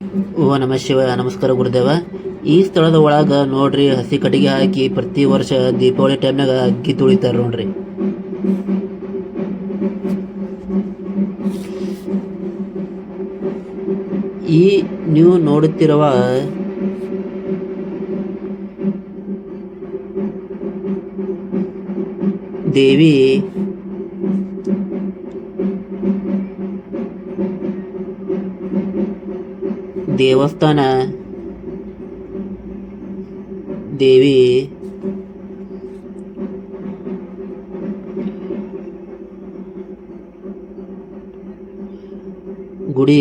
ಓ ನಮ ಶಿವ ನಮಸ್ಕಾರ ಗುರುದೇವ. ಈ ಸ್ಥಳದ ಒಳಗ ನೋಡ್ರಿ, ಹಸಿ ಕಟ್ಟಿಗೆ ಹಾಕಿ ಪ್ರತಿ ವರ್ಷ ದೀಪಾವಳಿ ಟೈಮ್ನಾಗ ಅಗ್ಗಿ ತುಳಿತಾರ ನೋಡ್ರಿ. ಈ ನೀವು ನೋಡುತ್ತಿರುವ ದೇವಿ ದೇವಸ್ಥಾನ ದೇವಿ ಗುಡಿ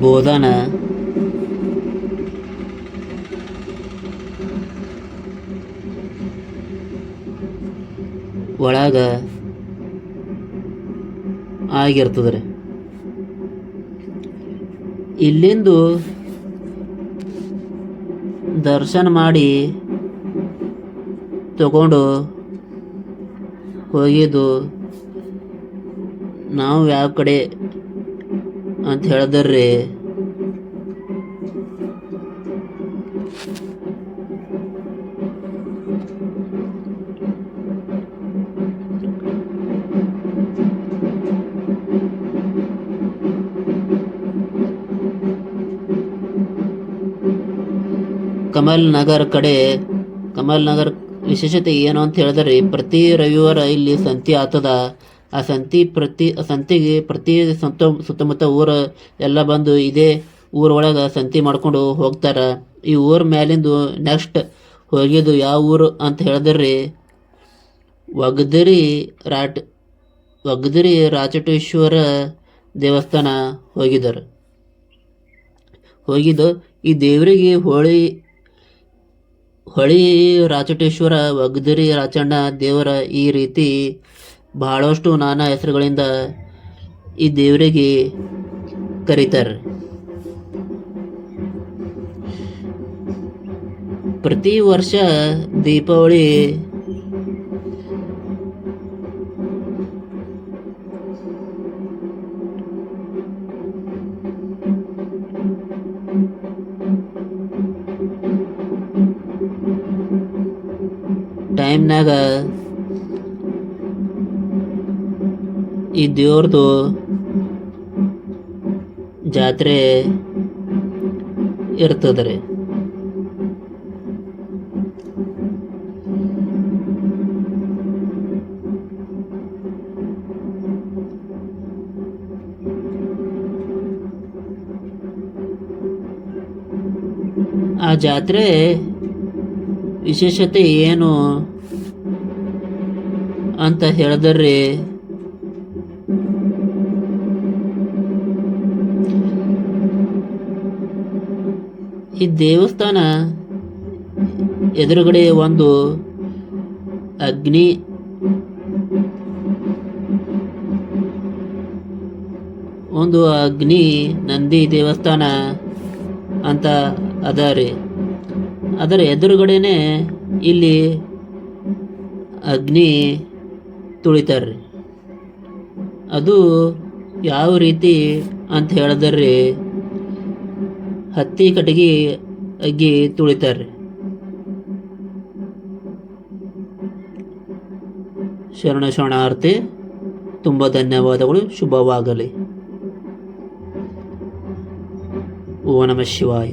ಬೋಧನ. ಒಳಗ ಆಗಿರ್ತದ್ರಿ. ಇಲ್ಲಿಂದು ದರ್ಶನ ಮಾಡಿ ತಗೊಂಡು ಹೋಗಿದ್ದು ನಾವು ಯಾವ ಕಡೆ ಅಂತ ಹೇಳಿದ್ರಿ. ಕಮಲ್ ನಗರ್ ಕಡೆ, ಕಮಲ್ ನಗರ್ ವಿಶೇಷತೆ ಏನು ಅಂತ ಹೇಳಿದ್ರೆ, ಪ್ರತಿ ರವಿವಾರ ಇಲ್ಲಿ ಸಂತಿ ಆಗ್ತದ ಆ ಸಂತಿ ಪ್ರತಿ ಸಂತಿಗೆ ಪ್ರತಿ ಸುತ್ತ ಸುತ್ತಮುತ್ತ ಊರ ಎಲ್ಲ ಬಂದು ಇದೇ ಊರೊಳಗೆ ಸಂತಿ ಮಾಡ್ಕೊಂಡು ಹೋಗ್ತಾರೆ. ಈ ಊರ ಮ್ಯಾಲಿಂದು ನೆಕ್ಸ್ಟ್ ಹೋಗಿದ್ದು ಯಾವ ಊರು ಅಂತ ಹೇಳಿದ್ರಿ? ಒಗದಿರಿ ರಾಟ್ ಒಗದರಿ ರಾಚಟೇಶ್ವರ ದೇವಸ್ಥಾನ ಹೋಗಿದ್ದಾರೆ. ಹೋಗಿದ್ದು ಈ ದೇವರಿಗೆ ಹೋಳಿ, ಹೊಳಿ ರಾಚಟೇಶ್ವರ ಒಗದಿರಿ ರಾಚಣ್ಣ ದೇವರ ಈ ರೀತಿ ಬಹಳಷ್ಟು ನಾನಾ ಹೆಸರುಗಳಿಂದ ಈ ದೇವರಿಗೆ ಕರೀತಾರೆ. ಪ್ರತಿ ವರ್ಷ ದೀಪಾವಳಿ ಟೈಮ್ನಾಗ ಈ ದೇವ್ರದು ಜಾತ್ರೆ ಇರ್ತದ್ರಿ. ಆ ಜಾತ್ರೆ ವಿಶೇಷತೆ ಏನು ಅಂತ ಹೇಳಿದ್ರಿ ಈ ದೇವಸ್ಥಾನ ಎದುರುಗಡೆ ಒಂದು ಅಗ್ನಿ ಒಂದು ಅಗ್ನಿ ನಂದಿ ದೇವಸ್ಥಾನ ಅಂತ ಅದ ರೀ ಅದರ ಎದುರುಗಡೆನೆ ಇಲ್ಲಿ ಅಗ್ನಿ ತುಳಿತಾರ್ರಿ ಅದು ಯಾವ ರೀತಿ ಅಂತ ಹೇಳಿದ್ರಿ ಹತ್ತಿ ಕಟ್ಟಿಗೆ ಅಗ್ಗಿ ತುಳಿತಾರೆ. ಶರಣ ಶರಣಾರ್ಥಿ ತುಂಬ ಧನ್ಯವಾದಗಳು. ಶುಭವಾಗಲಿ. ಓ ನಮ ಶಿವಾಯ.